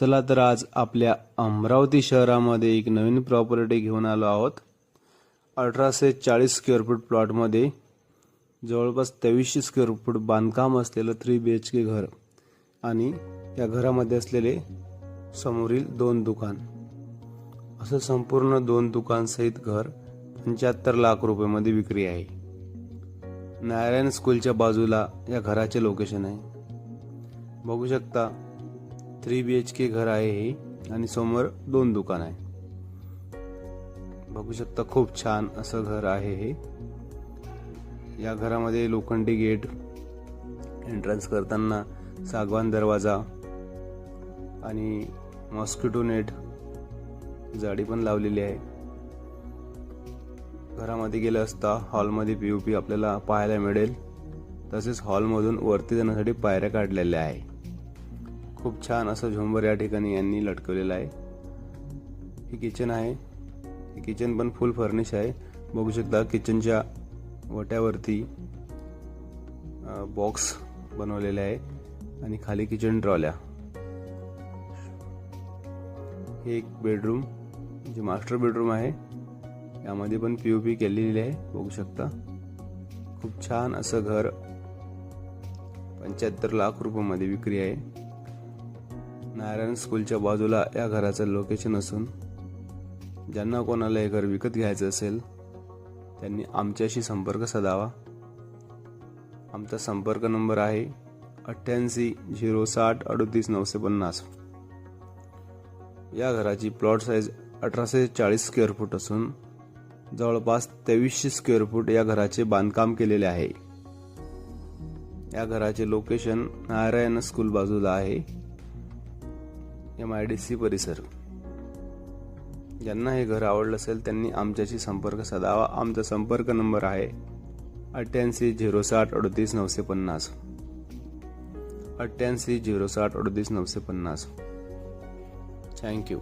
चला तर आज आपल्या अमरावती शहरामध्ये एक नवीन प्रॉपर्टी घेऊन आलो आहोत. अठराशे चाळीस स्क्वेअर फूट प्लॉटमध्ये जवळपास तेवीसशे स्क्वेअर फूट बांधकाम असलेलं थ्री बी एच के घर आणि या घरामध्ये असलेले समोरील दोन दुकान. असं संपूर्ण दोन दुकानसहित घर पंच्याहत्तर लाख रुपयेमध्ये विक्री आहे. नारायण स्कूलच्या बाजूला या घराचे लोकेशन आहे. बघू शकता थ्री बी एच के घर आहे हे आणि समोर दोन दुकान आहे. बघू शकता खूप छान असं घर आहे हे. या घरामध्ये लोखंडी गेट एंट्रन्स करताना सागवान दरवाजा आणि मॉस्किटो नेट जाडी पण लावलेली आहे. घरामध्ये गेलं असता हॉलमध्ये पी पी आपल्याला पाहायला मिळेल. तसेच हॉलमधून वरती जाण्यासाठी पायऱ्या काढलेल्या आहे. खूप छान असं झुंबर या ठिकाणी यांनी लटकवलेलं आहे. हे किचन आहे. हे किचन पण फुल फर्निश आहे. बघू शकता किचनच्या वट्यावरती बॉक्स बनवलेले आहे आणि खाली किचन ट्रॉल्या हे एक बेडरूम जे मास्टर बेडरूम आहे. यामध्ये पण पी ओ पी केलेली आहे बघू शकता. खूप छान असं घर पंच्याहत्तर लाख रुपयामध्ये विक्री आहे. नारायण स्कूलच्या बाजूला या घराचं लोकेशन असून ज्यांना कोणाला हे घर विकत घ्यायचं असेल त्यांनी आमच्याशी संपर्क साधावा. आमचा संपर्क नंबर आहे अठ्ठ्याऐंशी झिरो साठ अडतीस नऊशे पन्नास. या घराची प्लॉट साईज अठराशे चाळीस स्क्वेअर फूट असून जवळपास तेवीसशे स्क्वेअर फूट या घराचे बांधकाम केलेले आहे. या घराचे लोकेशन नारायण स्कूल बाजूला आहे. एम आय डी सी परिसर. ज्यांना हे घर आवडलं असेल त्यांनी आमच्याशी संपर्क साधावा. आमचा संपर्क नंबर आहे अठ्ठ्याऐंशी झिरो साठ अडतीस नऊशे पन्नास. अठ्ठ्याऐंशी झिरो साठ अडतीस नऊशे पन्नास. थँक्यू.